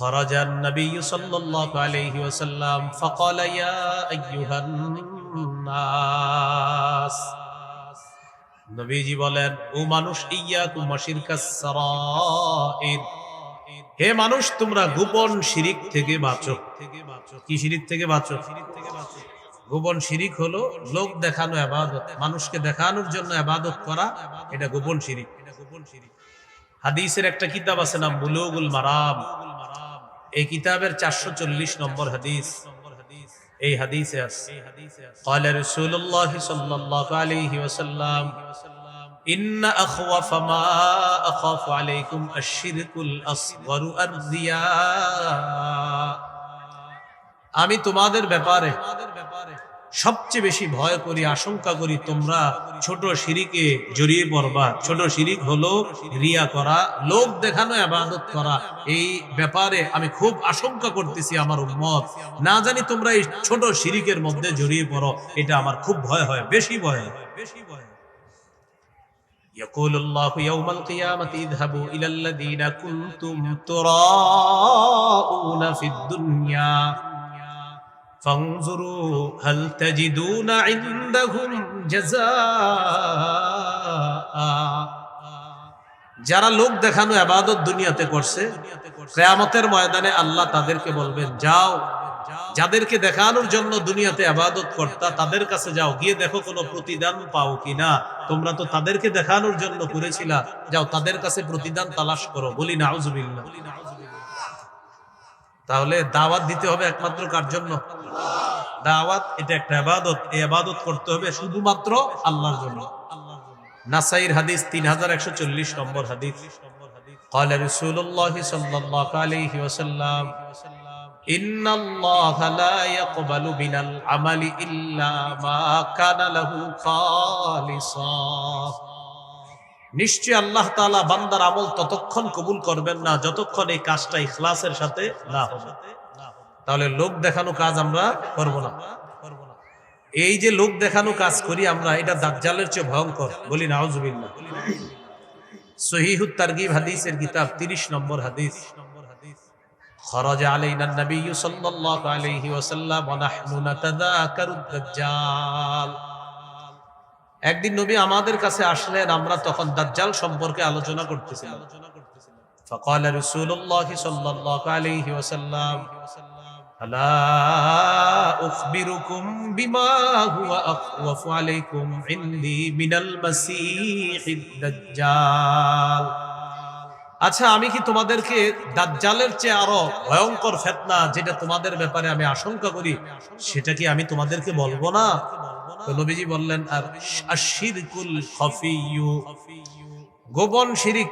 خرج النبي صلى الله عليه وسلم فقال يا أيها الناس নবীজি বলেন ও মানুষ ইয়া কুমাশির কাসরাইর হে মানুষ তোমরা গোপন শিরিক থেকে বাঁচো কি শিরিক থেকে বাঁচো গোপন শিরিক হলো লোক দেখানো আবাদত মানুষকে দেখানোর জন্য আবাদত করা এটা গোপন শিরিক এটা গোপন শিরিক হাদিসের একটা কিতাব আছে নাম বুলুগুল মারাম এই কিতাবের চারশো চল্লিশ নম্বর হাদিস এই হাদিসে আছে قال رسول الله صلى الله عليه وسلم إن أخوف ما أخاف عليكم الشرك الأصغر الرياء আমি তোমাদের ব্যাপারে সবচেয়ে বেশি ভয় করি আশঙ্কা করি তোমরা ছোট শিরিকে জড়িয়ে পড়বা ছোট শিরিক হলো রিয়া করা লোক দেখানো আবাদত করা এই ব্যাপারে আমি খুব আশঙ্কা করতেছি আমার উম্মত না জানি তোমরা এই ছোট শিরিকের মধ্যে জড়িয়ে পড়ো এটা আমার খুব ভয় হয় বেশি ভয় হয় বেশি ভয় হয় يقول الله يوم القيامة اذهبوا إلى الذين كنتم تراءون في الدنيا فانظروا هل تجدون عندهم جزاء যারা লোক দেখানো আবাদত দুনিয়াতে করছে কেয়ামতের ময়দানে আল্লাহ তাদেরকে বলবেন যাও যাদেরকে দেখানোর জন্য দুনিয়াতে আবাদত করতা তাদের কাছে যাও গিয়ে দেখো কোনো প্রতিদান পাও কিনা তোমরা তো তাদেরকে দেখানোর জন্য করেছিলা যাও তাদের কাছে প্রতিদান তালাশ করো বলি না তাহলে দাওয়াত দিতে হবে একমাত্র কার জন্য দাওয়াত এটা একটা আবাদত এই আবাদত করতে হবে শুধুমাত্র আল্লাহর জন্য নাসাইর হাদিস তিন হাজার একশো চল্লিশ নম্বর হাদিস قال رسول الله صلى الله عليه وسلم إن الله لا يقبل من العمل إلا ما كان له خالصا নিশ্চয় আল্লাহ তাআলা বান্দার আমল ততক্ষণ কবুল করবেন না যতক্ষণ এই কাজটা ইখলাসের সাথে না হবে তাহলে লোক দেখানো কাজ আমরা করব না এই যে লোক দেখানো কাজ করি আমরা এটা দাজ্জালের চেয়ে ভয়ঙ্কর বলি নাউজুবিল্লাহ সহিহুত তারগিব হাদিসের কিতাব 30 নম্বর হাদিস خرج علينا النبي صلى الله عليه وسلم ونحن نتذاكر الدجال একদিন নবী আমাদের কাছে আসলেন আমরা তখন দাজ্জাল সম্পর্কে আলোচনা করতেছিলাম فقال رسول الله صلى الله عليه وسلم ألا أخبركم بما هو أخوف عليكم عندي من المسيح الدجال আচ্ছা আমি কি তোমাদেরকে দাজ্জালের চেয়ে আরো ভয়ঙ্কর ফেতনা যেটা তোমাদের ব্যাপারে আমি আশঙ্কা করি সেটা কি আমি তোমাদেরকে বলবো না তো নবীজি বললেন আর আশিরকুল খফিয়ু গোপন শিরিক,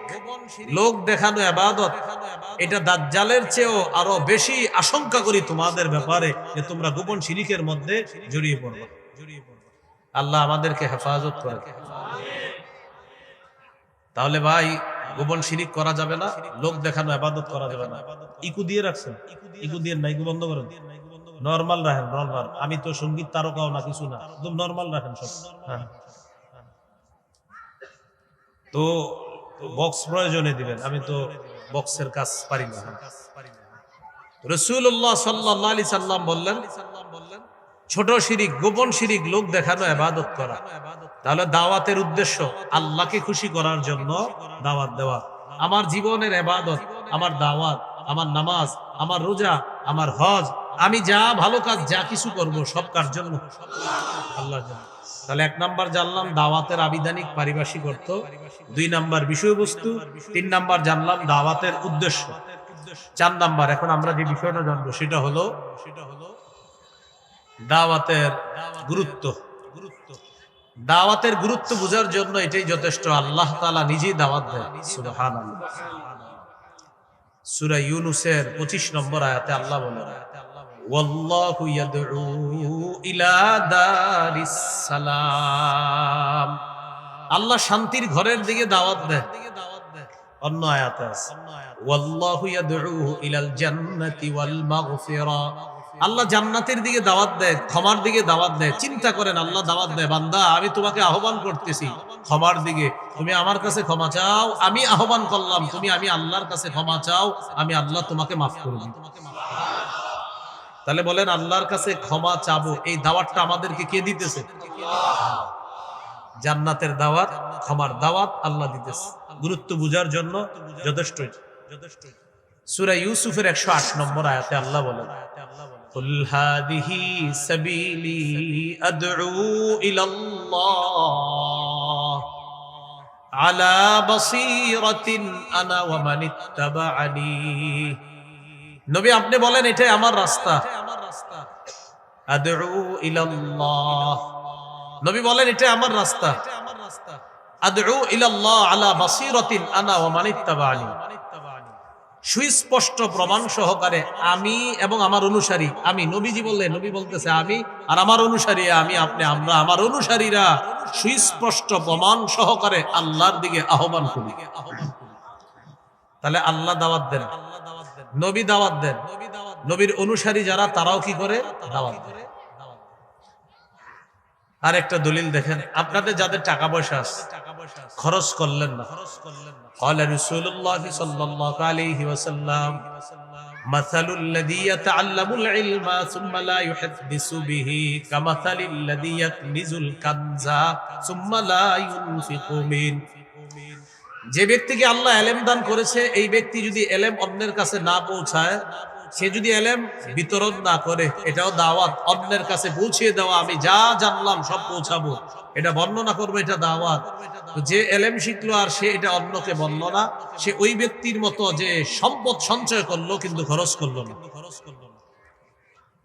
লোক দেখানো আবাদত, এটা দাজ্জালের চেয়েও আরও বেশি আশঙ্কা করি তোমাদের ব্যাপারে যে তোমরা গোপন শিরিকের মধ্যে জড়িয়ে পড়বে। আল্লাহ আমাদেরকে হেফাজত করে। তাহলে ভাই, গোপন শিরিক করা যাবে না, লোক দেখানো আবাদত করা যাবে না। ইকু দিয়ে রাখছেন? ইকু দিয়ে না ইকু বন্ধ করেন? নর্মাল রাখেন, নর্মাল। আমি তো সংগীত তারকাও না, কিছু না। একদম নর্মাল রাখেন সব। হ্যাঁ। তো বক্স প্রয়োজনে দিবেন। আমি তো বক্সের কাজ পারি না। রসুল্লাহ সাল্লাহ সাল্লাম বললেন, ছোট শিরিক, গোপন শিরিক লোক দেখানো আবাদত করা। তাহলে দাওয়াতের উদ্দেশ্য আল্লাহকে খুশি করার জন্য দাওয়াত দেওয়া। আমার জীবনের আবাদত আমার দাওয়াত, আমার নামাজ, আমার রোজা, আমার হজ, আমি যা ভালো কাজ, যা কিছু করব, সব কার জন্য? আল্লাহর জন্য। তাহলে এক নাম্বার জানলাম দাওয়াতের আবিধানিক পারিভাষিক অর্থ দুই নাম্বার বিষয়বস্তু, তিন নাম্বার জানলাম দাওয়াতের উদ্দেশ্য। চার নাম্বার, এখন আমরা যে বিষয়টা জানব সেটা হলো সেটা হলো দাওয়াতের গুরুত্ব। গুরুত্ব দাওয়াতের গুরুত্ব বোঝার জন্য এটাই যথেষ্ট, আল্লাহ তালা নিজেই দাওয়াত দেয় সুরা ইউনুসের পঁচিশ নম্বর আয়াতে আল্লাহ বলেন ওয়াল্লাহু ইয়াদউ ইলা দারিস আল্লাহ শান্তির ঘরের দিকে দাওয়াত দেয়। অন্য আয়াত আছে। والله ইয়াদউ الى الجنه والمغفره আল্লাহ জান্নাতের দিকে দাওয়াত দেয়, ক্ষমার দিকে দাওয়াত দেয়। চিন্তা করেন, আল্লাহ দাওয়াত দেয়, বান্দা, আমি তোমাকে আহ্বান করতেছি, ক্ষমার দিকে। তুমি আমার কাছে ক্ষমা চাও, আমি আহ্বান করলাম, তুমি, আমি আল্লাহর কাছে ক্ষমা চাও, আমি আল্লাহ তোমাকে মাফ করলাম তোমাকে তাহলে বলেন আল্লাহর কাছে ক্ষমা চাবো এই দাওয়াতটা আমাদেরকে কে দিতেছে জান্নাতের দাওয়াত ক্ষমার দাওয়াত আল্লাহ দিতেছে গুরুত্ব বুঝার জন্য যথেষ্ট যথেষ্ট সূরা ইউসুফের 108 নম্বর আয়াতে আল্লাহ বলেন قل هذه سبيلي أدعو إلى الله على بصيرة أنا ومن اتبعني নবী আপনি বলেন এটাই আমার রাস্তা। নবী বলেন এটাই আমার রাস্তা। আদউ ইলাল্লাহ আলা বাসীরাতিন আনা ওয়া সুস্পষ্ট প্রমাণ সহকারে আমি এবং আমার অনুসারী আমি নবীজি বললে নবী বলতেছে আমি আর আমার অনুসারী আমি আপনি আমরা আমার অনুসারীরা সুস্পষ্ট প্রমাণ সহকারে আল্লাহর দিকে আহ্বান করি। তাহলে আল্লাহ দাওয়াত দেন। নবী দাওয়াত দেন নবীর অনুসারী যারা তারাও কি করে দাওয়াত দেন আর একটা দলিল দেখেন আপনাদের যাদের টাকা পয়সা আছে খরচ করলেন না قال رسول الله صلى الله عليه وسلم مثل الذي يتعلم العلم ثم لا يحدث به كمثل الذي يكنز الكنز ثم لا ينفق منه যে ব্যক্তিকে আল্লাহ এলেম দান করেছে এই ব্যক্তি যদি এলেম অন্যের কাছে না পৌঁছায় সে যদি এলেম বিতরণ না করে এটাও দাওয়াত অন্যের কাছে পৌঁছিয়ে দেওয়া আমি যা জানলাম সব পৌঁছাবো এটা বর্ণনা করবো এটা দাওয়াত তো যে এলেম শিখলো আর সে এটা অন্যকে বলল না সে ওই ব্যক্তির মতো যে সম্পদ সঞ্চয় করলো কিন্তু খরচ করলো না খরচ করলো না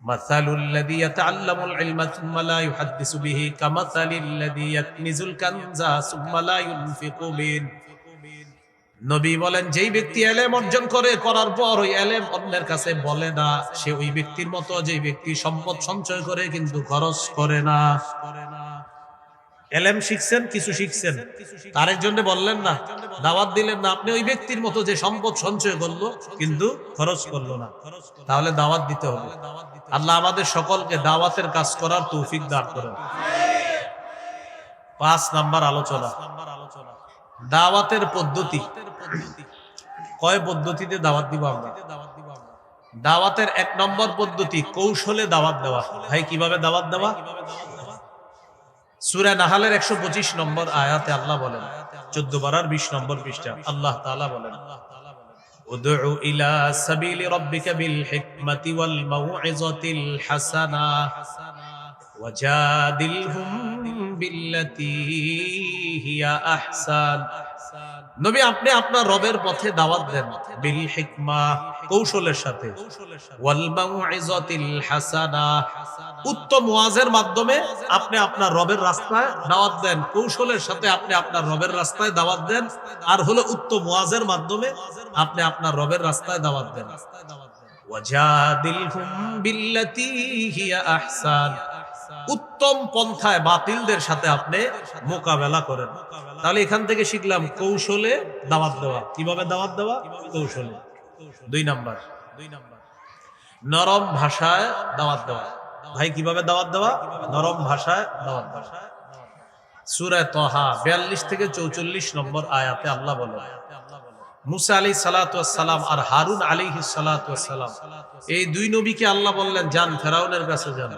مثل الذي يتعلم العلم ثم لا يحدث به كمثل الذي يكنز الكنز ثم لا ينفق منه নবী বলেন, যেই ব্যক্তি এলেম অর্জন করে, করার পর ওই এলেম অন্যের কাছে বলে না। সে ওই ব্যক্তির মতো, যেই ব্যক্তি সম্পদ সঞ্চয় করে, কিন্তু খরচ করে না। এলেম শিখছেন, কিছু শিখছেন। তার জন্য বললেন না, দাওয়াত দিলেন না, আপনি ওই ব্যক্তির মতো যে সম্পদ সঞ্চয় করল, কিন্তু খরচ করল না। তাহলে দাওয়াত দিতে হবে। আল্লাহ আমাদের সকলকে দাওয়াতের কাজ করার তৌফিক দান করেন। পাঁচ নাম্বার আলোচনা। দাওয়াতের পদ্ধতি। কয় পদ্ধতিতে দাওয়াত দিব আমরা দাওয়াতের এক নম্বর পদ্ধতি কৌশলে দাওয়াত দেওয়া ভাই কিভাবে দাওয়াত দেওয়া সুরা নাহালের একশো পঁচিশ নম্বর আয়াতে আল্লাহ বলেন চোদ্দ বারার বিশ নম্বর পৃষ্ঠা আল্লাহ তালা বলেন ادع إلى سبيل ربك بالحكمة والموعظة الحسنة وجادلهم বিল্লাতি হিয়া আহসান। নবী, আপনি আপনার রবের পথে দাওয়াত দেন বিল হিকমা, কৌশলের সাথে। ওয়াল মাউইজাতিল হাসানা। উত্তম ওয়াজের মাধ্যমে আপনি আপনার রবের রাস্তায় দাওয়াত দেন, কৌশলের সাথে আপনি আপনার রবের রাস্তায় দাওয়াত দেন, আর হলো উত্তম ওয়াজের মাধ্যমে আপনি আপনার রবের রাস্তায় দাওয়াত দেন। ওয়াজাদিলহুম বিল্লাতি হিয়া আহসান। উত্তম পন্থায় বাতিলদের সাথে আপনি মোকাবেলা করেন। তাহলে এখান থেকে শিখলাম কৌশলে দাওয়াত দেওয়া। কীভাবে দাওয়াত দেওয়া? কৌশলে। দুই নাম্বার। দুই নাম্বার নরম ভাষায় দাওয়াত দেওয়া। ভাই, কীভাবে দাওয়াত দেওয়া? নরম ভাষায় দাওয়াত দেওয়া। সুরায় তহা, বিয়াল্লিশ থেকে চৌচল্লিশ নম্বর আয়াতে আল্লাহ বলে মুসা আলী সালাম আর হারুন আলী সালাম, এই দুই নবীকে আল্লাহ বললেন, যান, ফেরাউনের কাছে যান।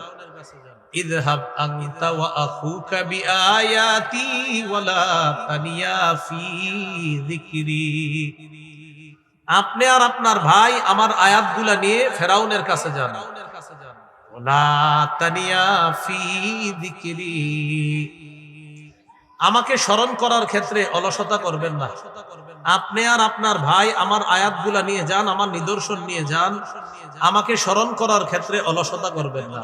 اذهب أنت وأخوك بآياتي ولا تنيا في ذكري আপনি আর আপনার ভাই আমার আয়াতগুলা নিয়ে ফেরাউনের কাছে যান ওলা তানিয়া ফি যিকরি আমাকে স্মরণ করার ক্ষেত্রে অলসতা করবেন না আপনি আর আপনার ভাই আমার আয়াতগুলা নিয়ে যান আমার নিদর্শন নিয়ে যান আমাকে স্মরণ করার ক্ষেত্রে অলসতা করবেন না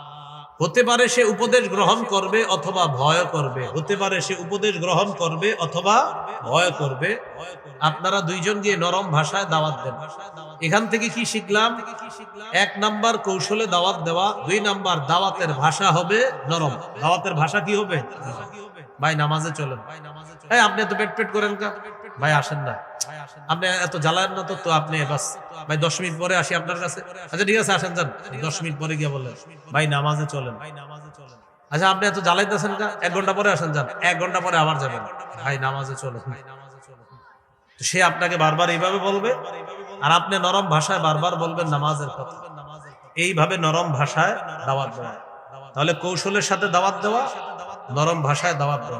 হতে পারে সে উপদেশ গ্রহণ করবে অথবা ভয় করবে। হতে পারে সে উপদেশ গ্রহণ করবে অথবা ভয় করবে। আপনারা দুইজন গিয়ে নরম ভাষায় দাওয়াত দেন। এখান থেকে কি শিখলাম? এক নাম্বার কৌশলে দাওয়াত দেওয়া, দুই নাম্বার দাওয়াতের ভাষা হবে নরম। দাওয়াতের ভাষা কি হবে? ভাই, নামাজে চলেন। এই, আপনি এত পেট পেট করেন কা ভাই, আসেন না। আপনি এত জ্বালায়েন না তো আপনি ভাই, দশ মিনিট পরে আসি আপনার কাছে। আচ্ছা ঠিক আছে, আসেন, যান। দশ মিনিট পরে গিয়ে বললেন, ভাই, নামাজে চলেন। আচ্ছা আপনি এত জ্বালাইতেছেন কা এক ঘণ্টা পরে আসেন, যান। এক ঘণ্টা পরে আবার যাবেন। ভাই, নামাজে চলেন। সে আপনাকে বারবার এইভাবে বলবে, আর আপনি নরম ভাষায় বারবার বলবেন নামাজের কথা। এইভাবে নরম ভাষায় দাওয়াত দেওয়া। তাহলে কৌশলের সাথে দাওয়াত দেওয়া, নরম ভাষায় দাওয়াত দেওয়া।